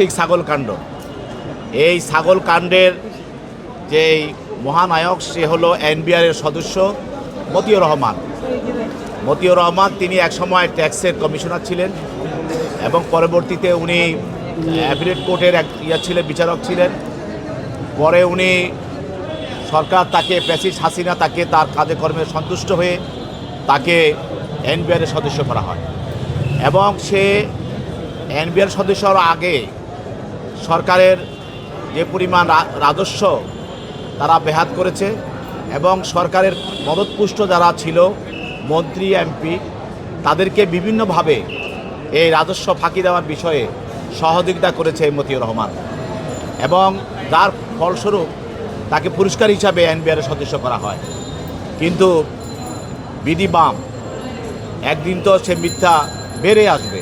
ঠিক ছাগল কাণ্ড। এই ছাগল কাণ্ডের যে মহানায়ক, সে হলো এনবিআরের সদস্য মতিউর রহমান। মতিউর রহমান তিনি একসময় ট্যাক্সের কমিশনার ছিলেন এবং পরবর্তীতে উনি অ্যাফিলেট কোর্টের এক ইয়া ছিলেন, বিচারক ছিলেন। পরে উনি সরকার তাকে প্যাসিস হাসিনা তাকে তার কাজে কর্মে সন্তুষ্ট হয়ে তাকে এনবিআরের সদস্য করা হয়। এবং সে এনবিআর সদস্য হওয়ার আগে সরকারের যে পরিমাণ রাজস্ব তারা বেহাত করেছে এবং সরকারের মদতপুষ্ট যারা ছিল, মন্ত্রী, এমপি, তাদেরকে বিভিন্নভাবে এই রাজস্ব ফাঁকি দেওয়ার বিষয়ে সহযোগিতা করেছে মতিউর রহমান এবং যার ফলস্বরূপ তাকে পুরস্কার হিসাবে এনবিআরের সদস্য করা হয়। কিন্তু বিডি বাম একদিন তো সে মিথ্যা বেড়ে আসবে,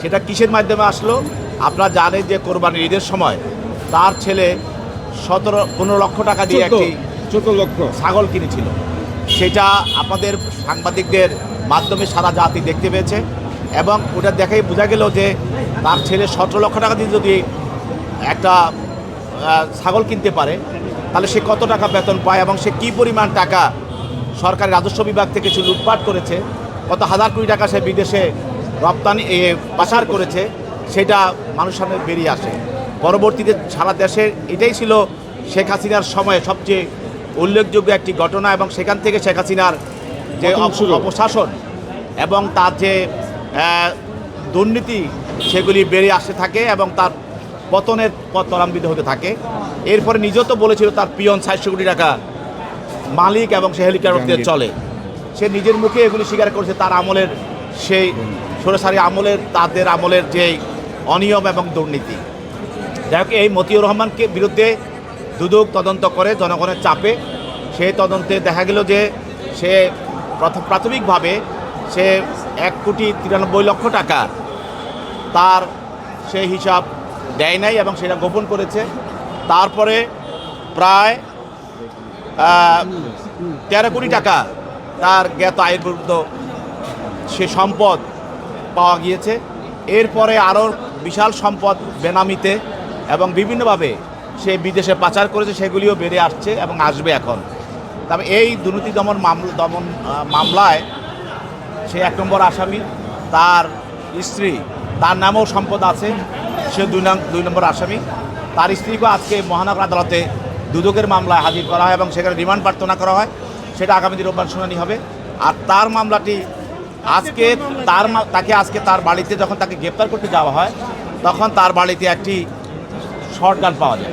সেটা কিসের মাধ্যমে আসলো? আপনারা জানেন যে কোরবানির ঈদের সময় তার ছেলে সতেরো পনেরো লক্ষ টাকা দিয়ে একটি চোদ্দ লক্ষ। ছাগল কিনেছিল। সেটা আমাদের সাংবাদিকদের মাধ্যমে সারা জাতি দেখতে পেয়েছে এবং ওটা দেখেই বোঝা গেল যে তার ছেলে সতেরো লক্ষ টাকা দিয়ে যদি একটা ছাগল কিনতে পারে তাহলে সে কত টাকা বেতন পায় এবং সে কী পরিমাণ টাকা সরকারি রাজস্ব বিভাগ থেকে সে লুটপাট করেছে কত হাজার কোটি টাকা সে বিদেশে রপ্তানি পাচার করেছে সেটা মানুষ সামনে বেরিয়ে আসে। পরবর্তীতে সারা দেশে এটাই ছিল শেখ হাসিনার সময়ে সবচেয়ে উল্লেখযোগ্য একটি ঘটনা এবং সেখান থেকে শেখ হাসিনার যে অপশাসন এবং তার যে দুর্নীতি সেগুলি বেরিয়ে আসতে থাকে এবং তার পতনের পথ ত্বরান্বিত হতে থাকে। এরপরে নিজেও তো বলেছিল তার পিয়ন চারশো কোটি টাকা মালিক এবং সে হেলিকপ্টার চলে। সে নিজের মুখে এগুলি স্বীকার করেছে তার আমলের সেই সরাসরি আমলের তাদের আমলের যে অনিয়ম এবং দুর্নীতি। যাই হোক, এই মতিউর রহমানকে বিরুদ্ধে দুদক তদন্ত করে জনগণের চাপে। সেই তদন্তে দেখা গেল যে সে প্রথম প্রাথমিকভাবে সে এক কোটি তিরানব্বই লক্ষ টাকা তার সে হিসাব দেয় নাই এবং সেটা গোপন করেছে। তারপরে প্রায় তেরো কোটি টাকা তার জ্ঞাত আয়ের বিরুদ্ধ সে সম্পদ পাওয়া গিয়েছে। এরপরে আরও বিশাল সম্পদ বেনামিতে এবং বিভিন্নভাবে সে বিদেশে পাচার করেছে, সেগুলিও বেড়ে আসছে এবং আসবে এখন। তবে এই দুর্নীতি দমন মামলা, দমন মামলায় সে এক নম্বর আসামি, তার স্ত্রী, তার নামেও সম্পদ আছে সে দুই দুই নম্বর আসামি। তার স্ত্রীকে আজকে মহানগর আদালতে দুদকের মামলায় হাজির করা হয় এবং সেখানে রিমান্ড প্রার্থনা করা হয়। সেটা আগামী দিন রোববার শুনানি হবে। আর তার মামলাটি আজকে তার মা- তাকে আজকে তার বাড়িতে যখন তাকে গ্রেপ্তার করতে যাওয়া হয় তখন তার বাড়িতে একটি শর্টগান পাওয়া যায়।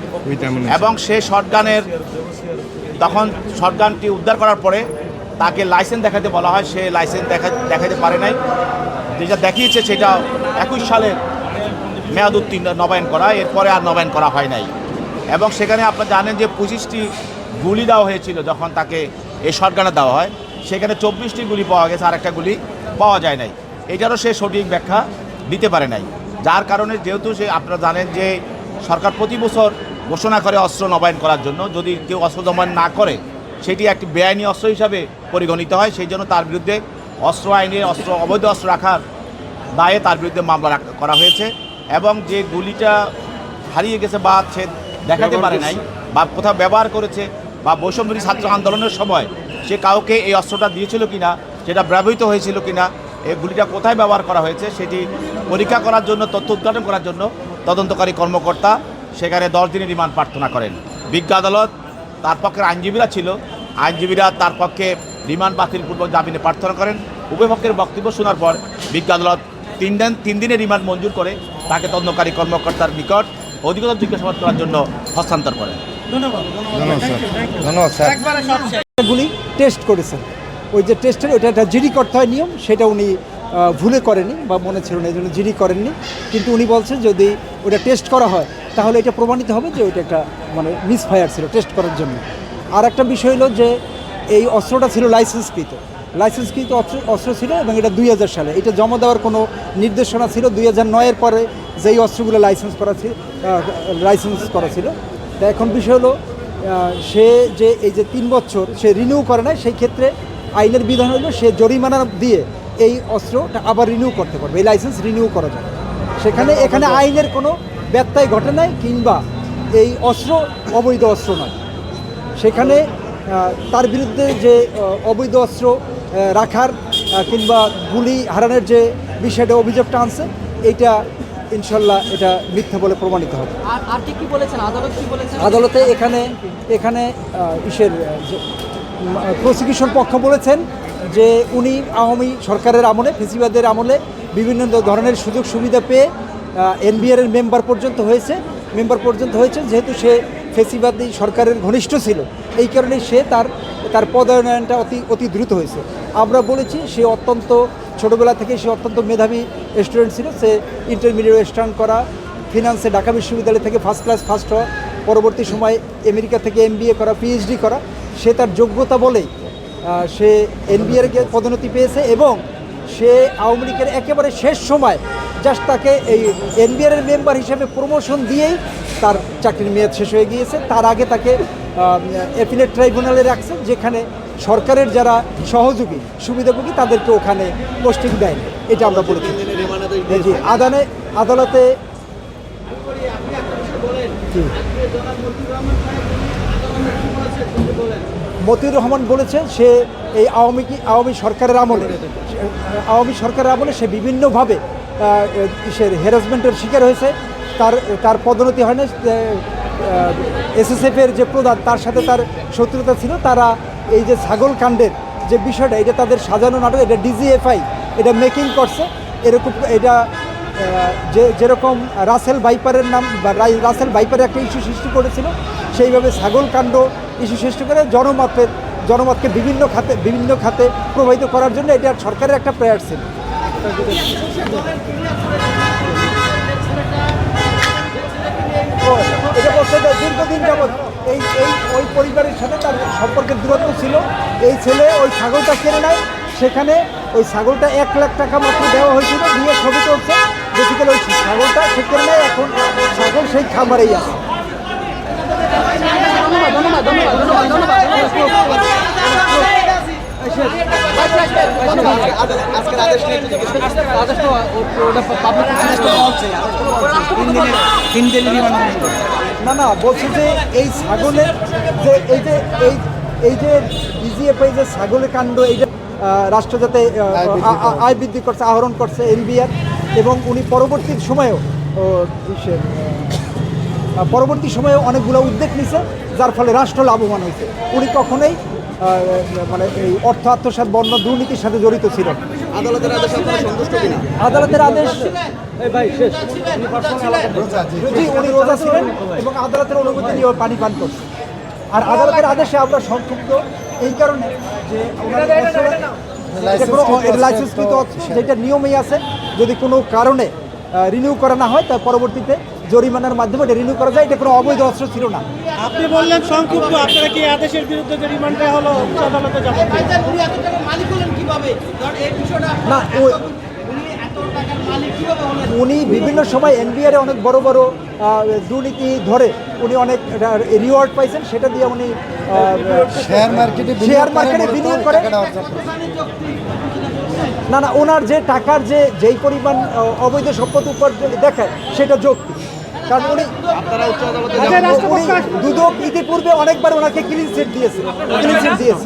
এবং সেই শর্টগানের তখন শর্টগানটি উদ্ধার করার পরে তাকে লাইসেন্স দেখাতে বলা হয়। সে লাইসেন্স দেখা দেখাতে পারে নাই। যেটা দেখিয়েছে সেটা একুশ সালের মেয়াদ উত্তীর্ণ নবায়ন করা। এরপরে আর নবায়ন করা হয় নাই। এবং সেখানে আপনারা জানেন যে পঁচিশটি গুলি দেওয়া হয়েছিল যখন তাকে এই শর্টগানে দেওয়া হয়। সেখানে চব্বিশটি গুলি পাওয়া গেছে। আর একটা গুলি পাওয়া যায় নাই। এটারও সে সঠিক ব্যাখ্যা দিতে পারে নাই। যার কারণে যেহেতু সে আপনারা জানেন যে সরকার প্রতি বছর ঘোষণা করে অস্ত্র নবায়ন করার জন্য যদি কেউ অস্ত্র নবায়ন না করে সেটি একটি বেআইনি অস্ত্র হিসাবে পরিগণিত হয়। সেই জন্য তার বিরুদ্ধে অস্ত্র আইনে অস্ত্র অবৈধ অস্ত্র রাখার দায়ে তার বিরুদ্ধে মামলা রাখ- করা হয়েছে এবং যে গুলিটা হারিয়ে গেছে বা সে দেখাতে পারে নাই বা কোথাও ব্যবহার করেছে বা বৈষম্যী ছাত্র আন্দোলনের সময় সে কাউকে এই অস্ত্রটা দিয়েছিল কিনা সেটা ব্যবহৃত হয়েছিল কিনা এই গুলিটা কোথায় ব্যবহার করা হয়েছে সেটি পরীক্ষা করার জন্য তথ্য উদ্ঘাটন করার জন্য তদন্তকারী কর্মকর্তা সেখানে দশ দিনের রিমান্ড প্রার্থনা করেন। বিজ্ঞ আদালত তার পক্ষের আইনজীবীরা ছিল আইনজীবীরা তার পক্ষে রিমান্ড বাতিলপূর্বক জামিনে প্রার্থনা করেন। উভয় পক্ষের বক্তব্য শোনার পর বিজ্ঞ আদালত তিন দিন তিন দিনের রিমান্ড মঞ্জুর করে তাকে তদন্তকারী কর্মকর্তার নিকট অধিকতর জিজ্ঞাসাবাদ করার জন্য হস্তান্তর করেন। ধন্যবাদ। স্যার ধন্যবাদ স্যার গুলি টেস্ট করেছেন। ওই যে টেস্টের ওইটা একটা জিডি করতে হয় নিয়ম, সেটা উনি ভুলে করেনি বা মনে ছিল না, এই জন্য জিডি করেননি। কিন্তু উনি বলছেন যদি ওটা টেস্ট করা হয়, তাহলে এটা প্রমাণিত হবে যে ওইটা একটা মানে মিসফায়ার ছিল টেস্ট করার জন্য। আর একটা বিষয় হলো যে এই অস্ত্রটা ছিল লাইসেন্সকৃত। লাইসেন্সকৃত অস্ত্র অস্ত্র ছিল এবং এটা দুই হাজার সালে। এটা জমা দেওয়ার কোনো নির্দেশনা ছিল। দুই হাজার নয়ের পরে যেই অস্ত্রগুলো লাইসেন্স করা ছিল লাইসেন্স করা ছিল। তা এখন বিষয় হলো সে যে এই যে তিন বছর সে রিনিউ করে না সেই ক্ষেত্রে আইনের বিধান হলো সে জরিমানা দিয়ে এই অস্ত্রটা আবার রিনিউ করতে পারবে এই লাইসেন্স রিনিউ করা যাবে। সেখানে এখানে আইনের কোনো ব্যত্যয় ঘটে নাই কিংবা এই অস্ত্র অবৈধ অস্ত্র নয়। সেখানে তার বিরুদ্ধে যে অবৈধ অস্ত্র রাখার কিংবা গুলি হারানোর যে বিষয়টা অভিযোগটা আনছে এইটা ইনশাল্লাহ এটা মিথ্যা বলে প্রমাণিত হবে। আর কি বলেছেন? আদালত কি বলেছেন? আদালতে এখানে এখানে ইসের প্রসিকিউশন পক্ষ বলেছেন যে উনি আওয়ামী সরকারের আমলে, ফেসিবাদের আমলে বিভিন্ন ধরনের সুযোগ সুবিধা পেয়ে এনবিআর এর মেম্বার পর্যন্ত হয়েছে, মেম্বার পর্যন্ত হয়েছে, যেহেতু সে ফেসিবাদী সরকারের ঘনিষ্ঠ ছিল। এই কারণে সে তার তার পদায়নটা অতি অতি দ্রুত হয়েছে। আমরা বলেছি সে অত্যন্ত, ছোটোবেলা থেকে সে অত্যন্ত মেধাবী স্টুডেন্ট ছিল। সে ইন্টারমিডিয়েট স্টার্ন করা ফিনান্সে ঢাকা বিশ্ববিদ্যালয় থেকে ফার্স্ট ক্লাস ফার্স্ট হওয়া পরবর্তী সময় আমেরিকা থেকে এমবিএ করা, পিএইচডি করা, সে তার যোগ্যতা বলেই সে এনবিআর পদোন্নতি পেয়েছে এবং সে আওয়ামী লীগের একেবারে শেষ সময় জাস্ট তাকে এই এনবিআর এর মেম্বার হিসেবে প্রমোশন দিয়েই তার চাকরির মেয়াদ শেষ হয়ে গিয়েছে তার আগে তাকে অ্যাপিলেট ট্রাইব্যুনালে রাখছে, যেখানে সরকারের যারা সহযোগী, সুবিধাভোগী, তাদেরকে ওখানে পোস্টিং দেয় এটা আমরা বলেছি আদানে, আদালতে। মতিউর রহমান বলেছে সে এই আওয়ামী আওয়ামী সরকারের আমলে আওয়ামী সরকারের আমলে সে বিভিন্নভাবে সে হ্যারাসমেন্টের শিকার হয়েছে। তার তার পদোন্নতি হয় না এসএসএফের যে প্রধান, তার সাথে তার শত্রুতা ছিল। তারা এই যে ছাগল কাণ্ডের যে বিষয়টা, এটা তাদের সাজানো নাটক, এটা ডিজিএফআই এটা মেকিং করছে। এরকম, এটা যে যেরকম রাসেল বাইপারের নাম বা রাসেল বাইপারের একটা ইস্যু সৃষ্টি করেছিল, সেইভাবে ছাগল কাণ্ড ইস্যু সৃষ্টি করে জনমতের জনমতকে বিভিন্ন খাতে বিভিন্ন খাতে প্রভাবিত করার জন্য এটা সরকারের একটা প্রেয়ার ছিল। এটা দীর্ঘদিন যাবৎ এই এই ওই পরিবারের সাথে তার সম্পর্কের দূরত্ব ছিল। এই ছেলে ওই ছাগলটা কেনে নেয়, সেখানে ওই ছাগলটা এক লাখ টাকা মাত্র দেওয়া হয়েছিল, দিয়ে ছবি তুলছে। বেসিক্যালি ওই ছাগলটা সে কেনে এখন ছাগল সেই খামারেই আছে। না না, বলছি যে এই ছাগলের যে এই যে, এই এই যে ডিজিএফ এই যে ছাগলের কাণ্ড, এই যে রাষ্ট্র যাতে আয় বৃদ্ধি করছে, আহরণ করছে এনবিআর এবং উনি পরবর্তী সময়েও ও, পরবর্তী সময়ে অনেকগুলো উদ্যোগ নিছে যার ফলে রাষ্ট্র লাভবান হয়েছে। উনি কখনোই মানে এই অর্থ আত্মসাৎ বর্ণ দুর্নীতির সাথে জড়িত ছিল আদালতের আদেশ সন্তুষ্ট কিনা? আদালতের আদেশ এই ভাই শেষ। জি উনি রোজা ছিলেন এবং আদালতের অনুমতি নিয়ে পানি পান করছে। আর আদালতের আদেশে আমরা সংক্ষুব্ধ এই কারণে যে লাইসেন্সকৃত অস্ত্র, যেটা নিয়মেই আছে যদি কোনো কারণে রিনিউ করা না হয় তার পরবর্তীতে জরিমানার মাধ্যমে এটা রিনিউ করা যায় এটা কোনো অবৈধ অস্ত্র ছিল না। আপনি বললেন সংক্ষুব্ধ আপনারা কি আদেশের বিরুদ্ধে যে রিমান্ডে হলো উচ্চ আদালতে যাবেন না উনি বিভিন্ন সময় এনবিআর এ অনেক বড় বড় দুর্নীতি ধরে উনি অনেক রিওয়ার্ড পাইছেন সেটা দিয়ে উনি শেয়ার মার্কেটে শেয়ার মার্কেটে বিনিয়োগ করে। না না ওনার যে টাকার যে যেই পরিমাণ অবৈধ সম্পদ উপার্জন দেখায় সেটা যৌক্তিক। কারণ উনি উনি দুদক ইতিপূর্বে অনেকবার ওনাকে ক্লিন সেট দিয়েছে। ক্লিন সেট দিয়েছে।